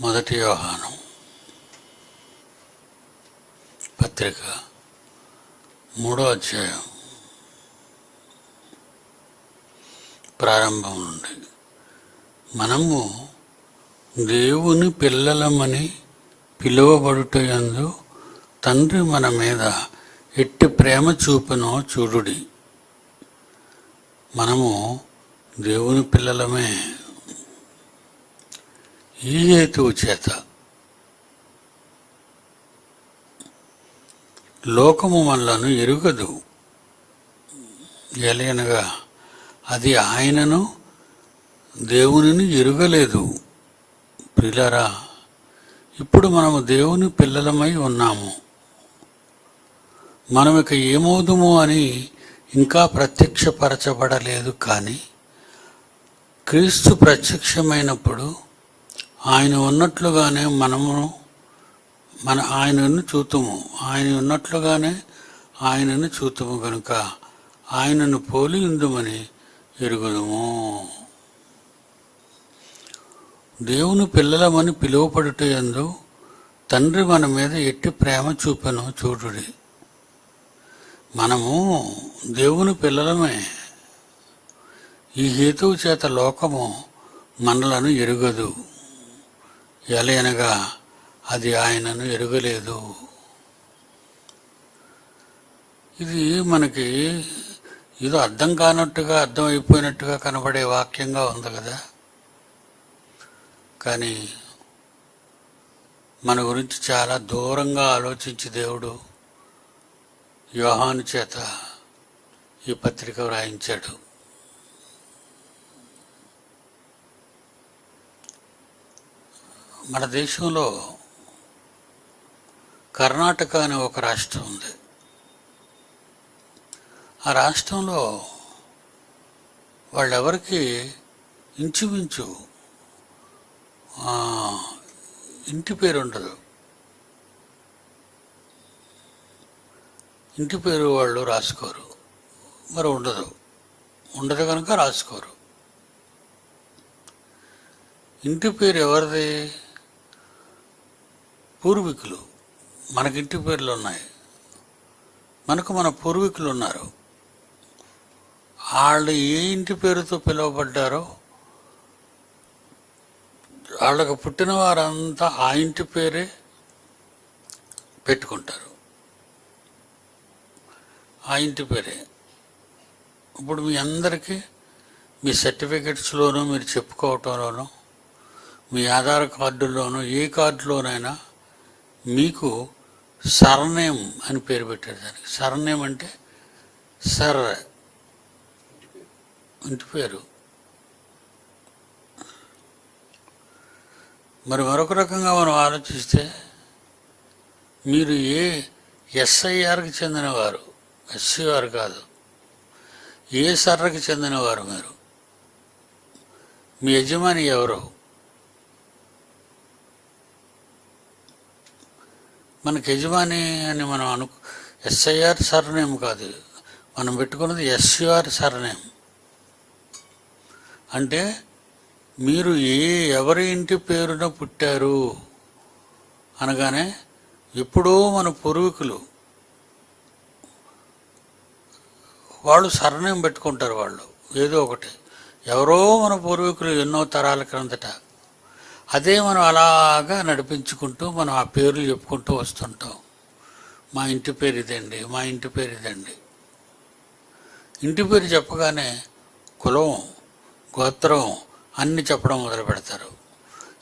మొదటి వ్యవహారం పత్రిక మూడో అధ్యాయం. ప్రారంభం నుండి. మనము దేవుని పిల్లలమని పిలువబడుటయందు తండ్రి మన మీద ఎట్టి ప్రేమ చూపునో చూడుడి. మనము దేవుని పిల్లలమే ఈ హేతువు చేత. లోకము మనలను ఎరుగదు. ఎలయనగా అది ఆయనను దేవునిని ఎరుగలేదు. పిల్లరా ఇప్పుడు మనము దేవుని పిల్లలమై ఉన్నాము. మనం ఇక ఏమవుదుము అని ఇంకా ప్రత్యక్షపరచబడలేదు కానీ క్రీస్తు ప్రత్యక్షమైనప్పుడు ఆయన ఉన్నట్లుగానే మనము మన ఆయనను చూతుము. ఆయన ఉన్నట్లుగానే ఆయనను చూతుము కనుక ఆయనను పోలి ఉందమని ఎరుగుదము. దేవుని పిల్లలమని పిలువపడుటయందు తండ్రి మన మీద ఎట్టి ప్రేమ చూపెను చూడుడి. మనము దేవుని పిల్లలమే. ఈ హేతువు చేత లోకము మనలను ఎరుగదు. ఎలయనగా అది ఆయనను ఎరుగలేదు. ఇది మనకి ఏదో అర్థం కానట్టుగా అర్థం అయిపోయినట్టుగా కనబడే వాక్యంగా ఉంది కదా. కానీ మన గురించి చాలా దూరంగా ఆలోచించి దేవుడు యోహాను చేత ఈ పత్రిక వ్రాయించాడు. మన దేశంలో కర్ణాటక అనే ఒక రాష్ట్రం ఉంది. ఆ రాష్ట్రంలో వాళ్ళెవరికి ఇంచుమించు ఇంటి పేరు ఉండదు. ఇంటి పేరు వాళ్ళు రాసుకోరు. మరి ఉండదు. ఉండదు కనుక రాసుకోరు. ఇంటి పేరు ఎవరిది? పూర్వీకులు మనకి ఇంటి పేర్లు ఉన్నాయి. మనకు మన పూర్వీకులు ఉన్నారు. వాళ్ళు ఏ ఇంటి పేరుతో పిలువబడ్డారో వాళ్ళకు పుట్టిన వారంతా ఆ ఇంటి పేరే పెట్టుకుంటారు. ఆ ఇంటి పేరే. ఇప్పుడు మీ అందరికీ మీ సర్టిఫికెట్స్లోనూ మీరు చెప్పుకోవటంలోనూ మీ ఆధార్ కార్డులోనూ ఏ కార్డులోనైనా మీకు సర్నేమ్ అని పేరు పెట్టారు దానికి. సర్నేమ్ అంటే సర్ ఇంటి పేరు. మరి మరొక రకంగా మనం ఆలోచిస్తే మీరు ఏ ఎస్ఐఆర్కి చెందినవారు? ఎస్సీఆర్ కాదు. ఏ సర్రకి చెందినవారు మీరు? మీ యజమాని ఎవరు? మనకి యజమాని అని మనం అను ఎస్ఐఆర్ సర్నేమ్ కాదు. మనం పెట్టుకున్నది ఎస్యూఆర్ సర్నేమ్. అంటే మీరు ఏ ఎవరి ఇంటి పేరున పుట్టారు అనగానే ఎప్పుడో మన పూర్వీకులు వాళ్ళు సరనేం పెట్టుకుంటారు వాళ్ళు. ఏదో ఒకటి. ఎవరో మన పూర్వీకులు ఎన్నో తరాల క్రిందట అదే మనం అలాగా నడిపించుకుంటూ మనం ఆ పేర్లు చెప్పుకుంటూ వస్తుంటాం. మా ఇంటి పేరు ఇదండి మా ఇంటి పేరు ఇదండి. ఇంటి పేరు చెప్పగానే కులం గోత్రం అన్ని చెప్పడం మొదలు పెడతారు.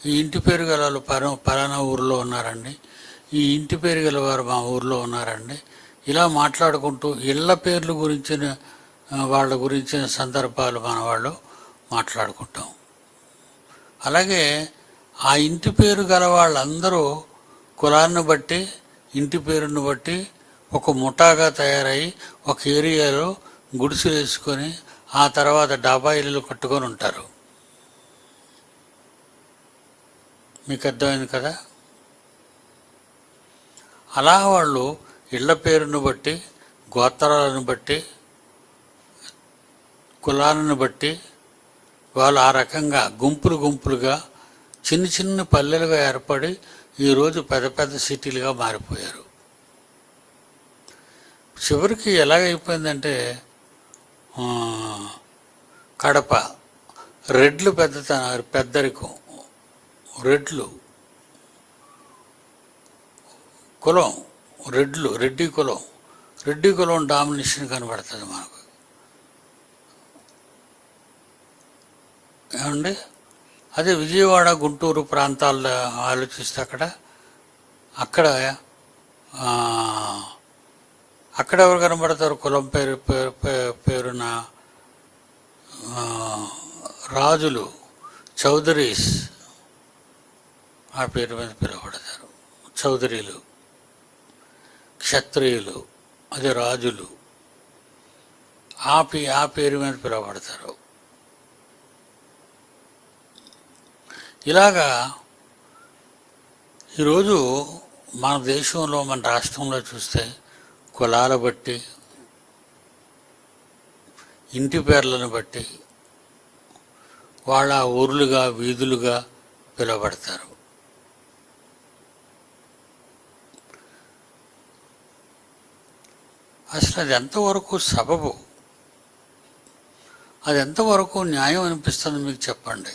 ఈ ఇంటి పేరు గల వాళ్ళు పర పలానా ఊరిలో ఉన్నారండి. ఈ ఇంటి పేరు గల వారు మా ఊరిలో ఉన్నారండి. ఇలా మాట్లాడుకుంటూ ఇళ్ళ పేర్లు గురించిన వాళ్ళ గురించిన సందర్భాలు మన వాళ్ళు మాట్లాడుకుంటాం. అలాగే ఆ ఇంటి పేరు గల వాళ్ళందరూ కులాన్ని బట్టి ఇంటి పేరును బట్టి ఒక ముఠాగా తయారై ఒక ఏరియాలో గుడిసెలు వేసుకొని ఆ తర్వాత డాబా ఇల్లు కట్టుకొని ఉంటారు. మీకు అర్థమైంది కదా? అలా వాళ్ళు ఇళ్ళ పేరును బట్టి గోత్రాలను బట్టి కులాలను బట్టి వాళ్ళు ఆ రకంగా గుంపులు గుంపులుగా చిన్న చిన్న పల్లెలుగా ఏర్పడి ఈరోజు పెద్ద పెద్ద సిటీలుగా మారిపోయారు. చివరికి ఎలాగైపోయిందంటే కడప రెడ్లు పెద్ద పెద్దరికం రెడ్లు కులం రెడ్లు రెడ్డి కులం రెడ్డి కులం డామినేషన్ కనబడుతుంది మనకు. ఏమండి? అదే విజయవాడ గుంటూరు ప్రాంతాల్లో ఆలోచిస్తే అక్కడ అక్కడ అక్కడ ఎవరు కనబడతారు? కులం పేరు పేరు పే- పేరున రాజులు చౌదరీస్ ఆ పేరు మీద పిలువబడతారు. చౌదరీలు క్షత్రియులు అదే రాజులు ఆ పే ఆ పేరు మీద పిలువబడతారు. ఇలాగా ఈరోజు మన దేశంలో మన రాష్ట్రంలో చూస్తే కులాల బట్టి ఇంటి పేర్లను బట్టి వాళ్ళ ఊర్లుగా వీధులుగా పిలువబడతారు. అసలు అది ఎంతవరకు సబబు? అది ఎంతవరకు న్యాయం అనిపిస్తుంది మీకు చెప్పండి.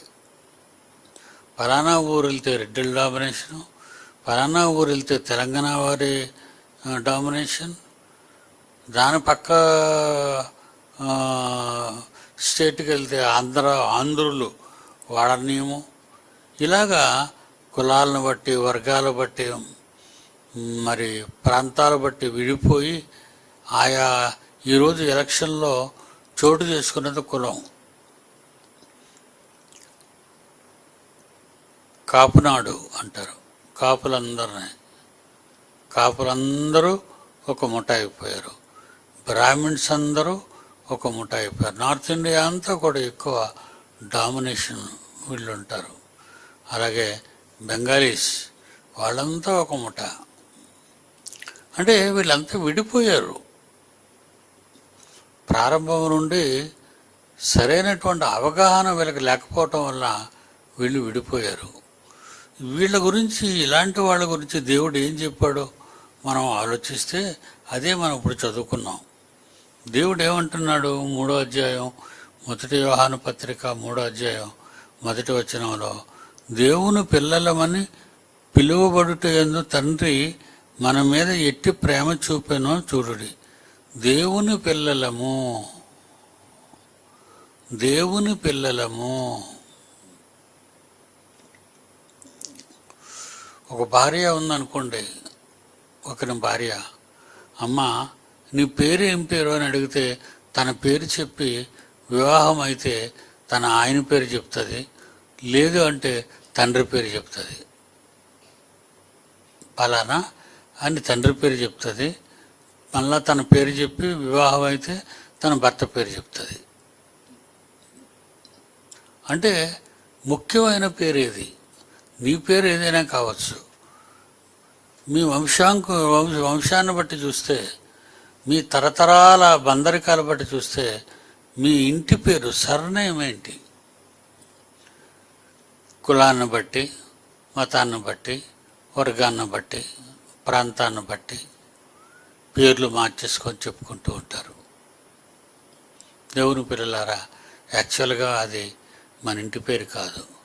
ఫలానా ఊరు వెళ్తే రెడ్డిల డామినేషను ఫలానా ఊరు వెళ్తే తెలంగాణ వారి డామినేషన్ దాని పక్క స్టేట్కి వెళ్తే ఆంధ్ర ఆంధ్రులు వాడనీయము. ఇలాగా కులాలను బట్టి వర్గాల బట్టి మరి ప్రాంతాలు బట్టి విడిపోయి ఆయా ఈరోజు ఎలక్షన్లో చోటు చేసుకున్నది కులం. కాపునాడు అంటారు. కాపులందరినీ. కాపులందరూ ఒక ముఠ అయిపోయారు. బ్రాహ్మిన్స్ అందరూ ఒక ముఠ అయిపోయారు. నార్త్ ఇండియా అంతా కూడా ఎక్కువ డామినేషన్ వీళ్ళు ఉంటారు అలాగే బెంగాలీస్ వాళ్ళంతా ఒక ముఠ. అంటే వీళ్ళంతా విడిపోయారు. ప్రారంభం నుండి సరైనటువంటి అవగాహన వీళ్ళకి లేకపోవటం వల్ల వీళ్ళు విడిపోయారు. వీళ్ళ గురించి ఇలాంటి వాళ్ళ గురించి దేవుడు ఏం చెప్పాడో మనం ఆలోచిస్తే అదే మనం ఇప్పుడు చదువుకున్నాం. దేవుడు ఏమంటున్నాడు మూడో అధ్యాయం మొదటి వ్యవహాన పత్రిక మూడో అధ్యాయం మొదటి వచనంలో దేవుని పిల్లలమని పిలువబడుట ఎందు తండ్రి మన మీద ఎట్టి ప్రేమ చూపెనో చూడుడి. దేవుని పిల్లలము దేవుని పిల్లలము ఒక భార్య ఉందనుకోండి ఒకరి భార్య అమ్మ నీ పేరు ఏం పేరు అని అడిగితే తన పేరు చెప్పి వివాహం అయితే తన ఆయన పేరు చెప్తుంది లేదు అంటే తండ్రి పేరు చెప్తుంది. పలానా అని తండ్రి పేరు చెప్తుంది మళ్ళా తన పేరు చెప్పి వివాహం అయితే తన భర్త పేరు చెప్తుంది. అంటే ముఖ్యమైన పేరు ఏది? నీ పేరు ఏదైనా కావచ్చు. మీ వంశాంకు వంశ వంశాన్ని బట్టి చూస్తే మీ తరతరాల బందరికాలు బట్టి చూస్తే మీ ఇంటి పేరు సర్నేమ్ ఏంటి? కులాన్ని బట్టి మతాన్ని బట్టి వర్గాన్ని బట్టి ప్రాంతాన్ని బట్టి పేర్లు మార్చేసుకొని చెప్పుకుంటూ ఉంటారు. దేవుని పిల్లలారా యాక్చువల్గా అది మన ఇంటి పేరు కాదు.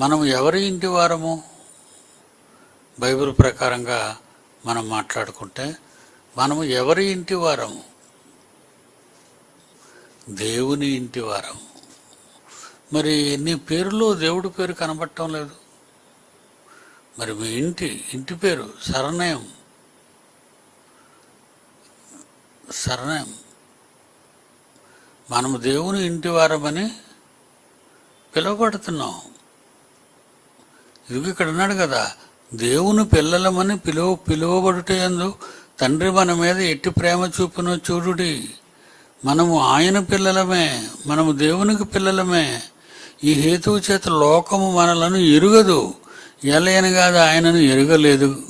మనం ఎవరి ఇంటి వారము? బైబిల్ ప్రకారంగా మనం మాట్లాడుకుంటే మనము ఎవరి ఇంటి వారము? దేవుని ఇంటి వారం మరి నీ పేరులో దేవుడి పేరు కనబడటం లేదు. మరి మీ ఇంటి ఇంటి పేరు సరనయం సరనయం మనము దేవుని ఇంటి వారమని పిలువబడుతున్నాం. ఇదిగో ఇక్కడ ఉన్నాడు కదా. దేవుని పిల్లలమని పిలువ పిలువబడుట ఎందు తండ్రి మన మీద ఎట్టి ప్రేమ చూపునో చూడుడి. మనము ఆయన పిల్లలమే మనము దేవునికి పిల్లలమే. ఈ హేతువు చేత లోకము మనలను ఎరుగదు. ఎలయనగాదు ఆయనను ఎరుగలేదు.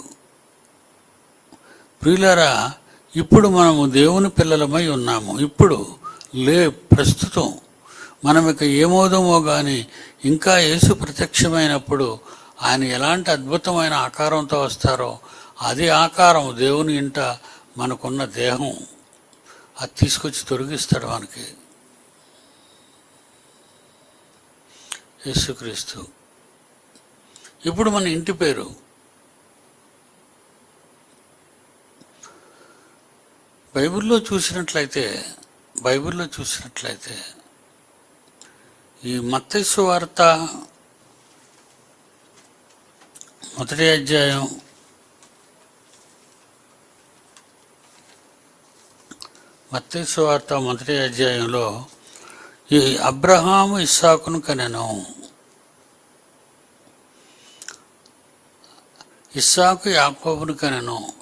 ప్రియులారా ఇప్పుడు మనము దేవుని పిల్లలమై ఉన్నాము. ఇప్పుడు లే ప్రస్తుతం. మనం ఇక ఏమోదమో కానీ ఇంకా యేసు ప్రత్యక్షమైనప్పుడు ఆయన ఎలాంటి అద్భుతమైన ఆకారంతో వస్తారో అది ఆకారం దేవుని ఇంట మనకున్న దేహం. అది తీసుకొచ్చి తొలగిస్తాడు మనకి యేసుక్రీస్తు. ఇప్పుడు మన ఇంటి పేరు. బైబిల్లో చూసినట్లయితే బైబిల్లో చూసినట్లయితే ఈ మత్తైసు వార్త మొదటి అధ్యాయం. మత్తైసు వార్త మొదటి అధ్యాయంలో ఈ అబ్రహాము ఇస్సాకును కనెను. ఇస్సాకు యాకోబును కనెను.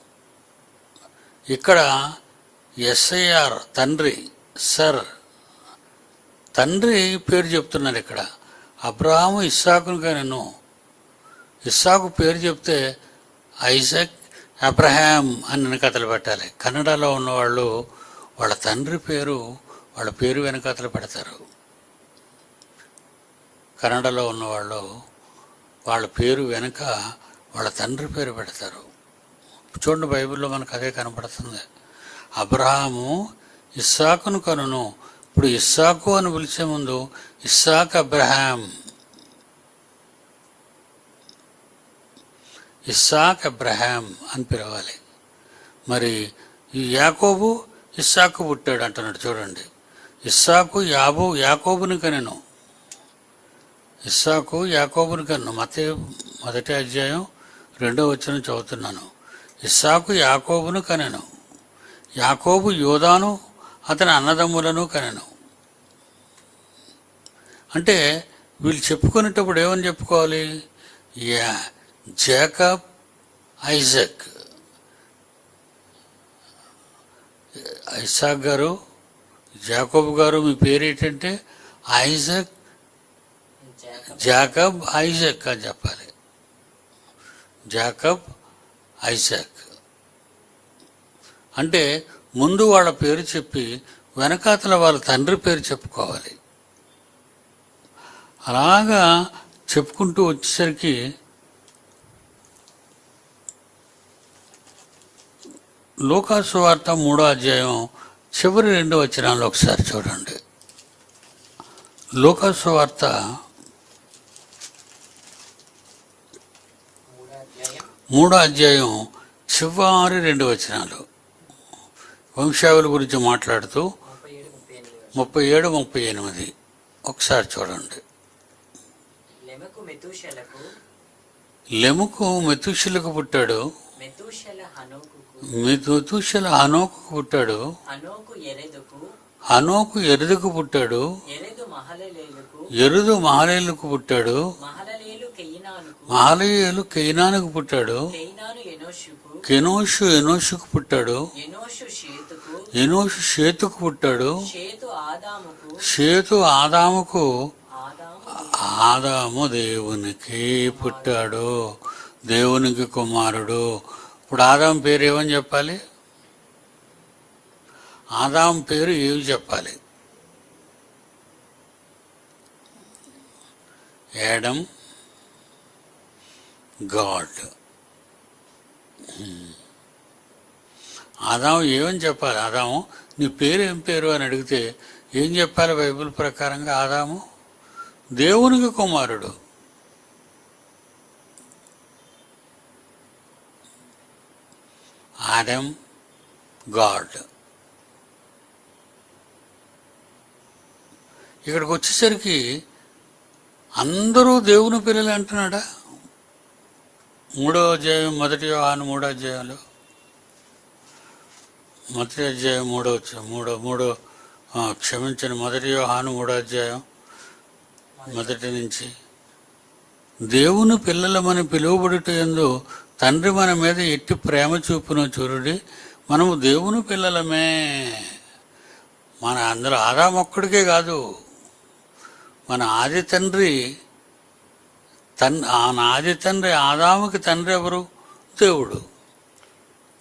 ఇక్కడ ఎస్ఐఆర్ తండ్రి సర్. తండ్రి పేరు చెప్తున్నారు ఇక్కడ. అబ్రహాము ఇస్సాకును కనెను. ఇస్సాకు పేరు చెప్తే ఐజక్ అబ్రహాం అని వెనకతలు పెట్టాలి. కన్నడలో ఉన్నవాళ్ళు వాళ్ళ తండ్రి పేరు వాళ్ళ పేరు వెనకతలు పెడతారు. కన్నడలో ఉన్నవాళ్ళు వాళ్ళ పేరు వెనుక వాళ్ళ తండ్రి పేరు పెడతారు. చూడండి బైబిల్లో మనకు అదే కనపడుతుంది. అబ్రహాము ఇస్సాకును కనును. ఇప్పుడు ఇస్సాకు అని పిలిచే ముందు ఇస్సాక్ అబ్రహాం ఇస్సాక్ అబ్రహాం అని పిలవాలి. మరి ఈ యాకోబు ఇస్సాకు పుట్టాడు అంటున్నాడు చూడండి. ఇస్సాకు యాబు యాకోబుని కనెను. ఇస్సాకు యాకోబుని కన్ను. మత మొదటి అధ్యాయం రెండో వచ్చిన చదువుతున్నాను. ఇస్సాకు యాకోబును కనెను. యాకోబు యోధాను అతని అన్నదమ్ములను కనెను. అంటే వీళ్ళు చెప్పుకునేటప్పుడు ఏమని చెప్పుకోవాలి? యా జాకబ్ ఐజక్ ఐసాక్ గారు జాకబ్ గారు మీ పేరు ఏంటంటే ఐజక్ జాకబ్ ఐజక్ అని చెప్పాలి. జాకబ్ ఐజక్ అంటే ముందు వాళ్ళ పేరు చెప్పి వెనకాతల వాళ్ళ తండ్రి పేరు చెప్పుకోవాలి. అలాగా చెప్పుకుంటూ వచ్చేసరికి లోకాసు వార్త మూడో అధ్యాయం చివరి రెండు వచనాలు ఒకసారి చూడండి. లోకాసు వార్త మూడో అధ్యాయం చివరి రెండు వచనాలు. వంశావళి గురించి మాట్లాడుతూ ముప్పై ఏడు ముప్పై ఎనిమిది. ఒకసారి చూడండి. లెమకు మెతూషలకు లెముకు మెతుషులకు పుట్టాడు. మెతుషుల హనోకు పుట్టాడు. హనోకు ఎరెదుకు. పుట్టాడు. ఎరెదు మహలేలుకు పుట్టాడు. మహలయేలు కెయినానుకు. పుట్టాడు. కెనోషు ఎనోషుకు. పుట్టాడు. ఎనోషు షేతుకు. పుట్టాడు. షేతు ఆదాముకు. ఆదాము దేవునికి పుట్టాడు. దేవునికి కుమారుడు. ఇప్పుడు ఆదాం పేరు ఏమని చెప్పాలి? ఆదాం పేరు ఏమి చెప్పాలి? Adam God. ఆదాము ఏమని చెప్పాలి? ఆదాము నీ పేరు ఏం పేరు అని అడిగితే ఏం చెప్పాలి బైబిల్ ప్రకారంగా ఆదాము? దేవునికి కుమారుడు. Adam God. ఇక్కడికి వచ్చేసరికి అందరూ దేవుని పిల్లలు అంటున్నాడా? మూడో అధ్యాయం మొదటి యోహాను మూడో అధ్యాయంలో. మొదటి అధ్యాయం మూడో మూడో మూడో క్షమించిన మొదటి యోహాను మూడో అధ్యాయం మొదటి నుంచి. దేవుని పిల్లలమని పిలువబడుట ఎందు తండ్రి మన మీద ఎట్టి ప్రేమ చూపును చూరుడి మనము దేవుని పిల్లలమే. మన అందరూ ఆదామొక్కడికే కాదు. మన ఆది తండ్రి తన్ ఆ ఆది తండ్రి ఆదాముకి తండ్రి ఎవరు? దేవుడు.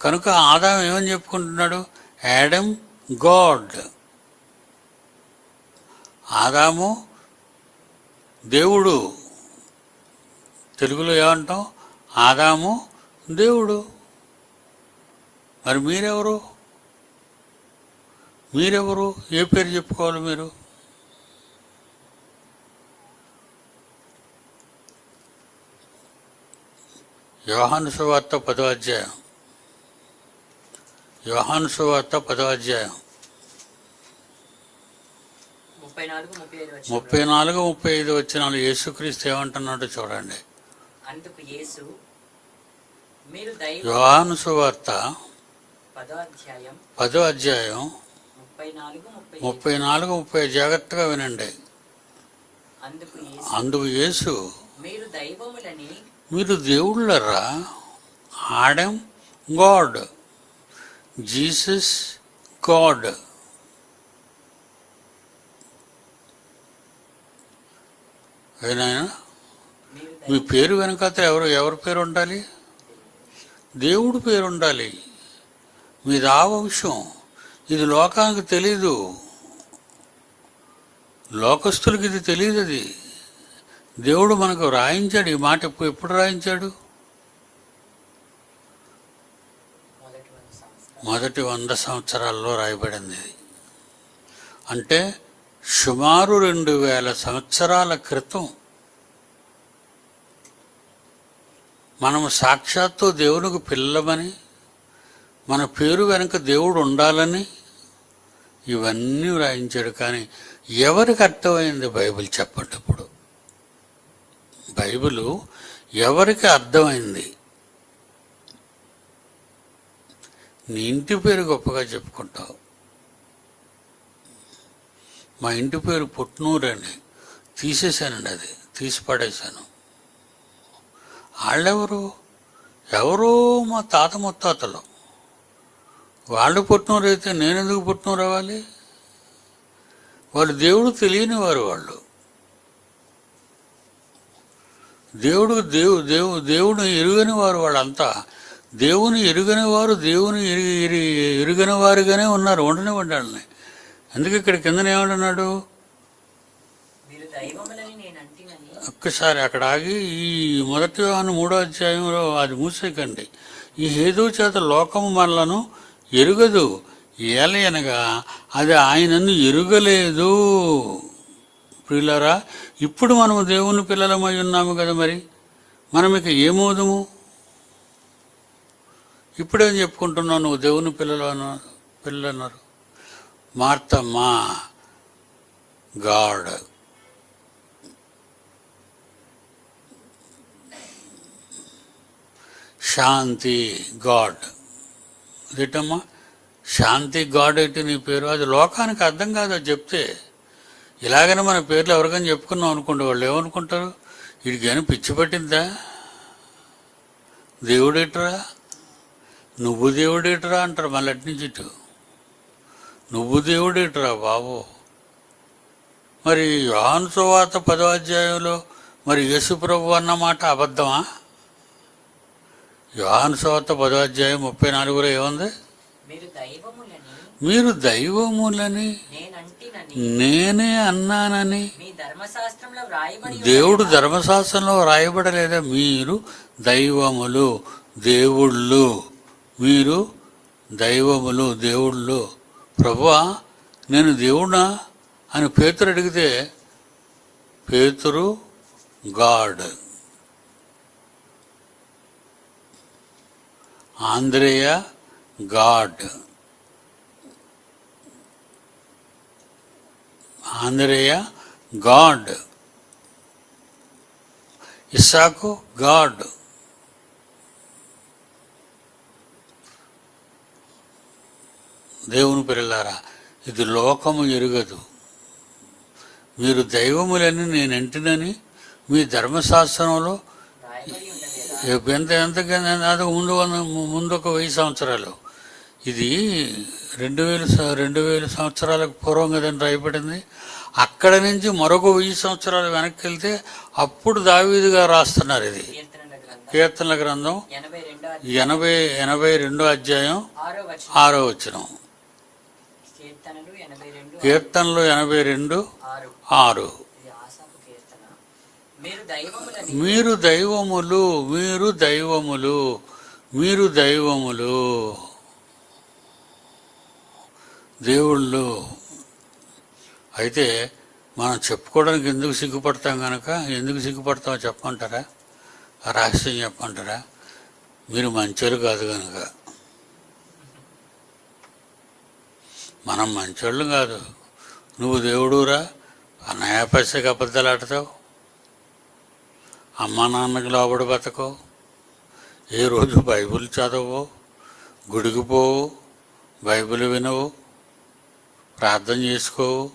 కనుక ఆదాం ఏమని చెప్పుకుంటున్నాడు? Adam God. ఆదాము దేవుడు. తెలుగులో ఏమంటాం? ఆదాము దేవుడు. మరి మీరెవరు? మీరెవరు? ఏ పేరు చెప్పుకోవాలి మీరు? యోహాను సువార్త పదో అధ్యాయం. యోహాను సువార్త పదో అధ్యాయం. ముప్పై నాలుగు ముప్పై ఐదు వచ్చిన యేసుక్రీస్తు ఏమంటున్నాడో చూడండి. అందుకు యేసు యోహాను సువార్త పదో అధ్యాయం ముప్పై నాలుగు ముప్పై జాగ్రత్తగా వినండి. అందుకు యేసు మీరు దేవుళ్ళరా? ఆడమ్ గాడ్ జీసస్ గాడ్ ఏనాయనా? మీరు మీ పేరు వెనకాత ఎవరు ఎవరి పేరు ఉండాలి? దేవుడు పేరు ఉండాలి మీది ఆ ఇది లోకానికి తెలీదు. లోకస్తులకి ఇది తెలియదు అది. దేవుడు మనకు రాయించాడు ఈ మాట ఎప్పుడు ఎప్పుడు రాయించాడు? మొదటి వంద సంవత్సరాల్లో రాయబడింది అంటే సుమారు రెండు వేల సంవత్సరాల క్రితం మనం సాక్షాత్తు దేవునికి పిల్లమని మన పేరు వెనుక దేవుడు ఉండాలని ఇవన్నీ వ్రాయించాడు. కానీ ఎవరికి అర్థమైంది బైబిల్ చెప్పేటప్పుడు? బైబిల్ బైబిలు ఎవరికి అర్థమైంది? నీ ఇంటి పేరు గొప్పగా చెప్పుకుంటావు. మా ఇంటి పేరు పుట్నూరు అని తీసేశానండి అది తీసి పడేశాను వాళ్ళెవరు? ఎవరో మా తాత ముత్తాతలు. వాళ్ళు పుట్టినూరు అయితే నేను ఎందుకు పుట్టినూరు అవ్వాలి? వాళ్ళు దేవుడు తెలియని వారు వాళ్ళు. దేవుడు దేవు దేవు దేవుడు ఎరుగని వారు వాళ్ళంతా. దేవుని ఎరుగని వారు దేవుని ఎరి ఎరుగని వారుగానే ఉన్నారు ఉండని వాళ్ళని. అందుకే ఇక్కడ కిందన ఏమంటున్నాడు మీరు దైవములని నేను అంటినని ఒక్కసారి అక్కడ ఆగి ఈ మొదటి అని మూడో అధ్యాయంలో అది మూసేకండి. ఈ హేతు చేత లోకము మనలను ఎరుగదు. ఏలయనగా అది ఆయనను ఎరుగలేదు. ప్రియులరా ఇప్పుడు మనము దేవుని పిల్లలమై ఉన్నాము కదా మరి? మనం ఇక ఏమోదము ఇప్పుడేం చెప్పుకుంటున్నావు నువ్వు దేవుని పిల్లలు అన్న పిల్లలు అన్నారు మార్తమ్మా గాడ్. శాంతి గాడ్. ఇదేటమ్మా? శాంతి గాడ్ ఏంటి నీ పేరు? అది లోకానికి అర్థం కాదు అది చెప్తే. ఇలాగనే మన పేర్లు ఎవరికైనా చెప్పుకున్నాం అనుకోండి వాళ్ళు ఏమనుకుంటారు? వీడికి ఏమైనా పిచ్చి పట్టిందా దేవుడేటరా? నువ్వు దేవుడేటరా అంటారు మళ్ళీ అటు నుంచి ఇటు. నువ్వు దేవుడేటరా బాబు? మరి యోహాను సువాత పదో అధ్యాయంలో మరి యేసు ప్రభు అబద్ధమా? యోహాను సువార్త పదో అధ్యాయం ముప్పై నాలుగులో ఏముంది? మీరు దైవములని నేను అన్నానని దేవుడు? ధర్మశాస్త్రంలో రాయబడలేదా మీరు దైవములు దేవుళ్ళు. మీరు దైవములు దేవుళ్ళు. ప్రభువా నేను దేవుడా అని పేతురు అడిగితే Pethuru God. Andreya God. Andreya God. Issaku God. దేవుని పిల్లలారా ఇది లోకము ఎరుగదు. మీరు దైవములని నేను ఎంటినని మీ ధర్మశాస్త్రంలో ఎంత ఎంతకైనా అది ముందు వంద- ముందు ఒక వెయ్యి సంవత్సరాలు. ఇది రెండు వేల రెండు వేల సంవత్సరాలకు పూర్వం కదండి రాయబడింది. అక్కడ నుంచి మరొక వెయ్యి సంవత్సరాలు వెనక్కి వెళ్తే అప్పుడు దావీదుగా రాస్తున్నారు ఇది. కీర్తనల గ్రంథం ఎనభై ఎనభై రెండో అధ్యాయం ఆరో వచనం. కీర్తనలు ఎనభై రెండు ఆరు ఆరు ఇది ఆసాపు కీర్తన మీరు దైవములు మీరు దైవములు మీరు దైవములు. దేవుళ్ళు. అయితే మనం చెప్పుకోవడానికి ఎందుకు సిగ్గుపడతాం కనుక ఎందుకు సిగ్గుపడతామో చెప్పమంటారా? రహస్యం చెప్పమంటారా? మీరు మంచోళ్ళు కాదు కనుక మనం మంచోళ్ళు కాదు. నువ్వు దేవుడురా. అన్నయ్య అబద్ధాలు ఆడతావు. అమ్మా నాన్నకు లోబడి బతకో. ఏ రోజు బైబిల్ చదవవు గుడికి పోవు బైబిల్ వినవు ప్రార్థన చేసుకోవు.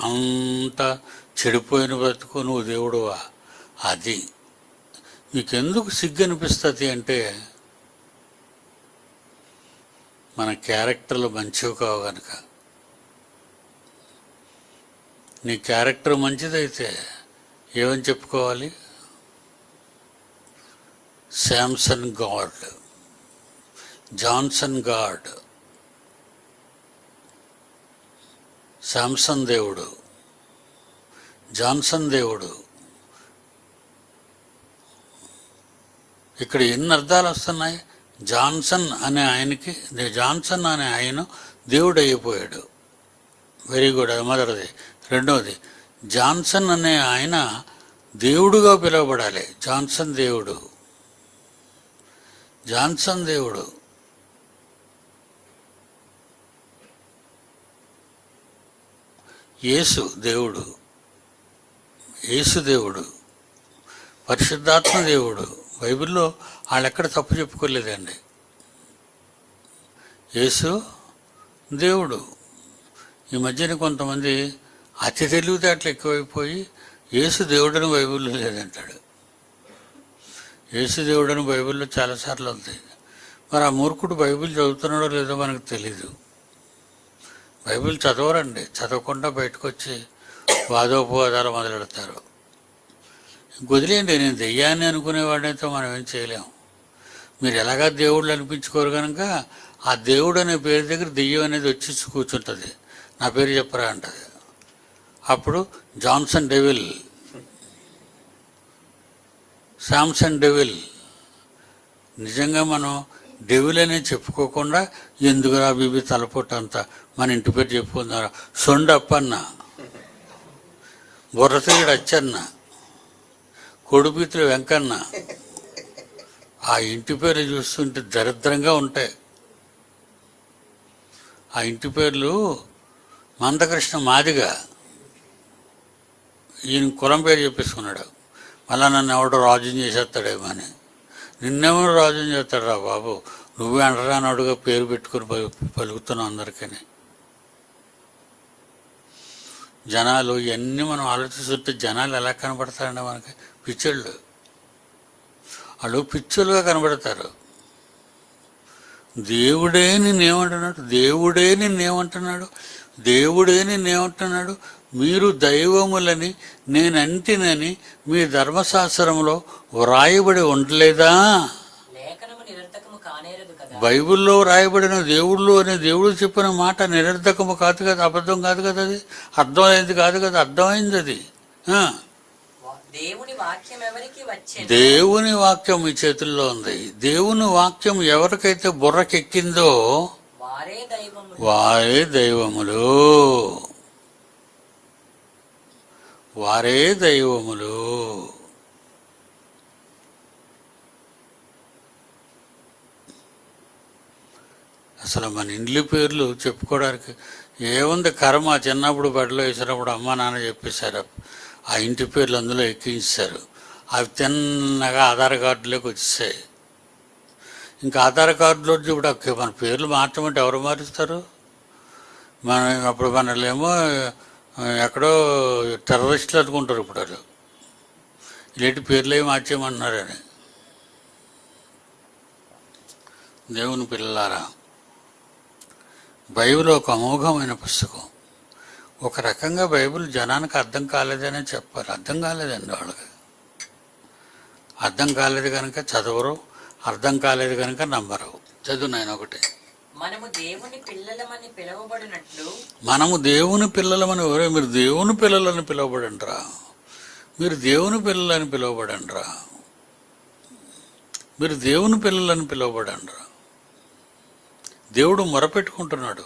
అంత చెడిపోయిన బతుకు నువ్వు దేవుడువా? అది నీకెందుకు సిగ్గు అనిపిస్తుంది అంటే మన క్యారెక్టర్లు మంచివి కావు కనుక నీ క్యారెక్టర్ మంచిదైతే ఏమని చెప్పుకోవాలి? Samson God. Johnson God. Samson దేవుడు. జాన్సన్ దేవుడు. ఇక్కడ ఎన్ని అర్థాలు వస్తున్నాయి? జాన్సన్ అనే ఆయనకి జాన్సన్ అనే ఆయన దేవుడు అయిపోయాడు. Very good. అది మొదటిది. రెండవది జాన్సన్ అనే ఆయన దేవుడుగా పిలువబడాలి. జాన్సన్ దేవుడు. జాన్సన్ దేవుడు. యేసు దేవుడు. యేసు దేవుడు. పరిశుద్ధాత్మ దేవుడు. బైబిల్లో వాళ్ళెక్కడ తప్పు చెప్పుకోలేదండి. యేసు దేవుడు. ఈ మధ్యన కొంతమంది అతి తెలివితేటలు ఎక్కువైపోయి యేసు దేవుడని బైబిల్లో లేదంటాడు. యేసు దేవుడని బైబిల్లో చాలాసార్లు ఉంది మరి ఆ మూర్ఖుడు బైబిల్ చదువుతున్నాడో లేదో మనకు తెలీదు. బైబిల్ చదవరండి. చదవకుండా బయటకు వచ్చి వాదోపవాదాలు మొదలెడతారు. వదిలేండి నేను దెయ్యాన్ని అనుకునేవాడైతే మనం ఏం చేయలేం. మీరు ఎలాగా దేవుళ్ళు అనిపించుకోరు కనుక ఆ దేవుడు అనే పేరు దగ్గర దెయ్యం అనేది వచ్చి కూర్చుంటుంది. నా పేరు చెప్పరా అంటది. అప్పుడు జాన్సన్ డెవిల్ శాంసన్ డెవిల్. నిజంగా మనం డెవిల్ అనే చెప్పుకోకుండా ఎందుకురా బీబీ తలపొట్టు అంతా? మన ఇంటి పేరు చెప్పుకున్నారు సొండప్పన్న బుర్రతీయుడు అచ్చన్న కొడుపీతులు వెంకన్న. ఆ ఇంటి పేర్లు చూస్తుంటే దరిద్రంగా ఉంటాయి. ఆ ఇంటి పేర్లు మందకృష్ణ మాదిగా. ఈయన కులం పేరు చెప్పేసుకున్నాడు. మళ్ళా నన్ను ఎవడో రాజ్యం చేసేస్తాడేమో అని. నిన్నెవరు రాజ్యం చేస్తాడు రా బాబు? నువ్వే అంటరానడుగా పేరు పెట్టుకుని పలుకుతున్నావు అందరికీ జనాలు ఇవన్నీ మనం ఆలోచిస్తుంటే జనాలు ఎలా కనబడతారండి మనకి? పిచ్చోళ్ళు. వాళ్ళు పిచ్చోళ్ళుగా కనబడతారు. దేవుడే నిన్నేమంటున్నాడు? దేవుడే నిన్నేమంటున్నాడు? దేవుడే నిన్నేమంటున్నాడు? మీరు దైవములని నేనంటినని మీ ధర్మశాస్త్రంలో వ్రాయబడి ఉండలేదా? బైబిల్లో రాయబడిన దేవుళ్ళు అనే దేవుడు చెప్పిన మాట నిరర్ధకము కాదు కదా అబద్ధం కాదు కదా అది? అర్థమైంది కాదు కదా అర్థమైంది అది. దేవుని వాక్యం మీ చేతుల్లో ఉంది. దేవుని వాక్యం ఎవరికైతే బుర్రకెక్కిందో వారే దైవములు. వారే దైవములు. అసలు మన ఇండ్ల పేర్లు చెప్పుకోవడానికి ఏముంది కర్మ? చిన్నప్పుడు బడిలో వేసినప్పుడు అమ్మ నాన్న చెప్పేశారు. ఆ ఇంటి పేర్లు అందులో ఎక్కించారు. అవి తిన్నగా ఆధార్ కార్డులోకి వచ్చేసాయి. ఇంకా ఆధార్ కార్డులో ఇప్పుడు మన పేర్లు మార్చమంటే ఎవరు మారుస్తారు? మన అప్పుడు మనలేమో ఎక్కడో టెర్రరిస్టులు అనుకుంటారు ఇప్పుడు వాళ్ళు. ఇలాంటి పేర్లు ఏమి అని. దేవుని పిల్లలారా బైబిల్ ఒక అమోఘమైన పుస్తకం. ఒక రకంగా బైబిల్ జనానికి అర్థం కాలేదనే చెప్పారు అర్థం కాలేదండి వాళ్ళకి. అర్థం కాలేదు కనుక చదవరు అర్థం కాలేదు కనుక నమ్మరు. చదువు నేను ఒకటే. మనము దేవుని పిల్లలమని పిలువబడినట్లు మనము దేవుని పిల్లలమని ఎవరే? మీరు దేవుని పిల్లలని పిలువబడంటారా. మీరు దేవుని పిల్లలని పిలువబడండిరా మీరు దేవుని పిల్లలని పిలువబడండిరా దేవుడు మొరపెట్టుకుంటున్నాడు.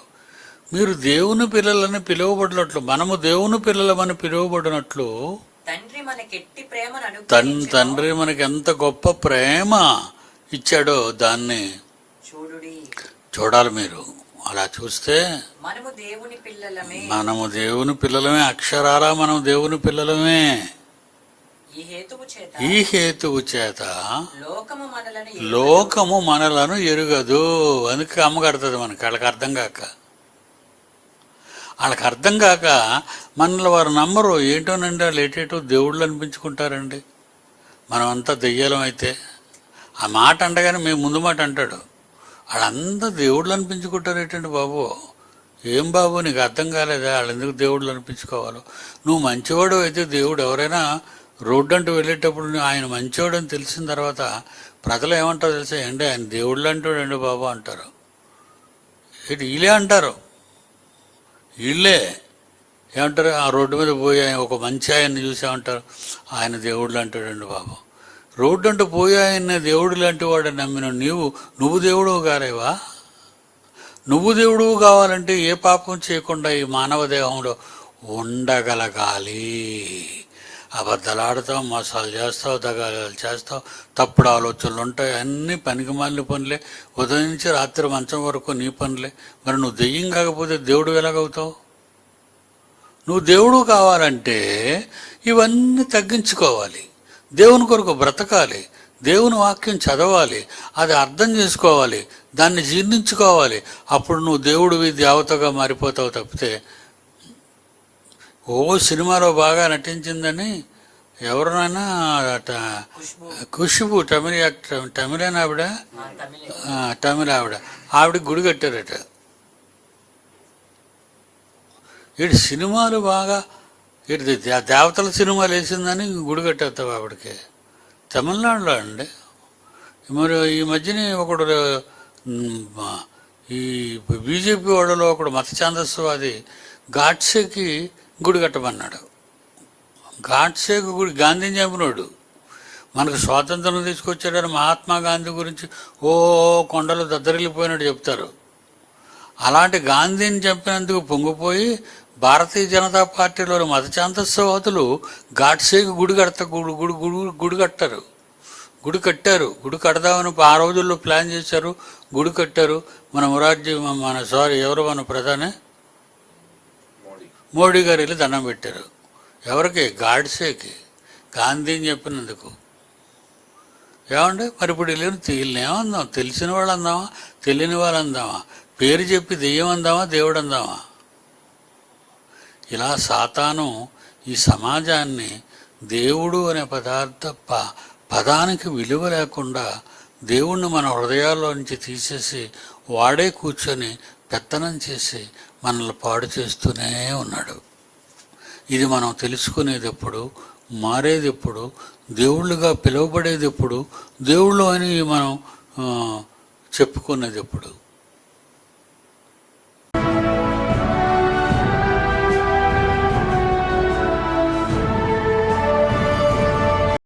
మీరు దేవుని పిల్లలని పిలువబడినట్లు మనము దేవుని పిల్లలమని పిలువబడినట్లు తండ్రి మనకెట్టి. తండ్రి మనకి ఎంత గొప్ప ప్రేమ ఇచ్చాడో దాన్ని చూడాలి మీరు. అలా చూస్తే మనము దేవుని పిల్లలమే. మనము దేవుని పిల్లలమే. అక్షరాల మనం దేవుని పిల్లలమే. ఈ హేతువు చేత లోకము మనలను ఎరుగదు. లోకము మనలను ఎరుగదు. అందుకే అమ్మగడుతుంది మనకి వాళ్ళకి అర్థం కాక. వాళ్ళకి అర్థం కాక మనల్ని వారు నమ్మరు. ఏంటోనండి వాళ్ళు ఏటేటో దేవుళ్ళు అనిపించుకుంటారండి. మనం అంతా దెయ్యాలం అయితే. ఆ మాట అంటగానే మేము ముందు మాట అంటాడు. వాళ్ళంతా దేవుళ్ళు అనిపించుకుంటారు ఏంటండి బాబు. ఏం బాబు నీకు అర్థం కాలేదా? వాళ్ళు ఎందుకు దేవుళ్ళు అనిపించుకోవాలో? నువ్వు మంచివాడు అయితే దేవుడు ఎవరైనా రోడ్డు అంటూ వెళ్ళేటప్పుడు ఆయన మంచివాడు అని తెలిసిన తర్వాత ప్రజలు ఏమంటారో తెలుసా? ఏంటి ఆయన దేవుళ్ళు అంటాడండి బాబు అంటారు. ఇటు వీళ్ళే అంటారు. వీళ్ళే ఏమంటారు? ఆ రోడ్డు మీద పోయి ఆయన ఒక మంచి ఆయన్ని చూసామంటారు ఆయన దేవుళ్ళు అంటాడండి బాబు. రోడ్డు అంటూ దేవుడు లాంటి వాడు నమ్మిన నీవు నువ్వు దేవుడు కాలేవా? నువ్వు దేవుడు కావాలంటే ఏ పాపం చేయకుండా ఈ మానవ దేహంలో ఉండగలగాలి. అబద్ధలాడతావు మసాలు మోసాలు చేస్తావు దగాలు చేస్తావు తప్పుడు ఆలోచనలు ఉంటాయి అన్ని పనికి మాలిన పనులే. ఉదయం నుంచి రాత్రి మంచం వరకు నీ పనులే. మరి నువ్వు దెయ్యం కాకపోతే దేవుడు ఎలాగవుతావు? నువ్వు దేవుడు కావాలంటే ఇవన్నీ తగ్గించుకోవాలి. దేవుని కొరకు బ్రతకాలి దేవుని వాక్యం చదవాలి అది అర్థం చేసుకోవాలి దాన్ని జీర్ణించుకోవాలి. అప్పుడు నువ్వు దేవుడివి దేవతగా మారిపోతావు తప్పితే ఓ సినిమాలో బాగా నటించిందని ఎవరినైనా ట- తమిళ యాక్టర్ తమిళన్ ఆవిడ? తమిళ ఆవిడ. ఆవిడ గుడి కట్టారట. ఇటు సినిమాలు బాగా ఇది దేవతల సినిమాలు వేసిందని గుడి కట్టేస్తావు ఆవిడకి. తమిళనాడులో అండి. మరి ఈ మధ్యనే ఒకడు ఈ బీజేపీ వాళ్ళలో ఒకడు మత ఛాందస్వాది గాడ్సేకి గుడి కట్టమన్నాడు. గాడ్సేకి గుడి గాంధీ చంపినోడు. మనకు స్వాతంత్రం తీసుకొచ్చాడని మహాత్మా గాంధీ గురించి ఓ కొండలు దద్దరిల్లిపోయినట్టు చెప్తారు. అలాంటి గాంధీని చంపినందుకు పొంగిపోయి భారతీయ జనతా పార్టీలోని మతచాంతస్వాదులు ఘాట్సేకి గుడి కడత గుడి గుడి గుడి గుడి కట్టారు. గుడి కట్టారు. గుడి కడదామని ఆ రోజుల్లో ప్లాన్ చేశారు. గుడి కట్టారు. మన మొరార్జీ మన సారీ ఎవరు మన ప్రధాని? మోడీ గారు వెళ్ళి దండం పెట్టారు. ఎవరికి? గాడ్సేకి గాంధీని చెప్పినందుకు. ఏమండి? మరి ఇప్పుడు వెళ్ళిన వీళ్ళని ఏమందాం? తెలిసిన వాళ్ళు అందామా తెలియని వాళ్ళు అందామా పేరు చెప్పి దెయ్యం అందామా? దేవుడు అందామా? ఇలా సాతాను ఈ సమాజాన్ని దేవుడు అనే పదార్థ ప పదానికి విలువ లేకుండా దేవుణ్ణి మన హృదయాల్లో నుంచి తీసేసి వాడే కూర్చొని పెత్తనం చేసి మనల్ని పాడు చేస్తూనే ఉన్నాడు. ఇది మనం తెలుసుకునేది ఎప్పుడు మారేది ఎప్పుడు దేవుళ్ళుగా పిలువబడేది ఎప్పుడు దేవుళ్ళు అని మనం చెప్పుకునేది ఎప్పుడు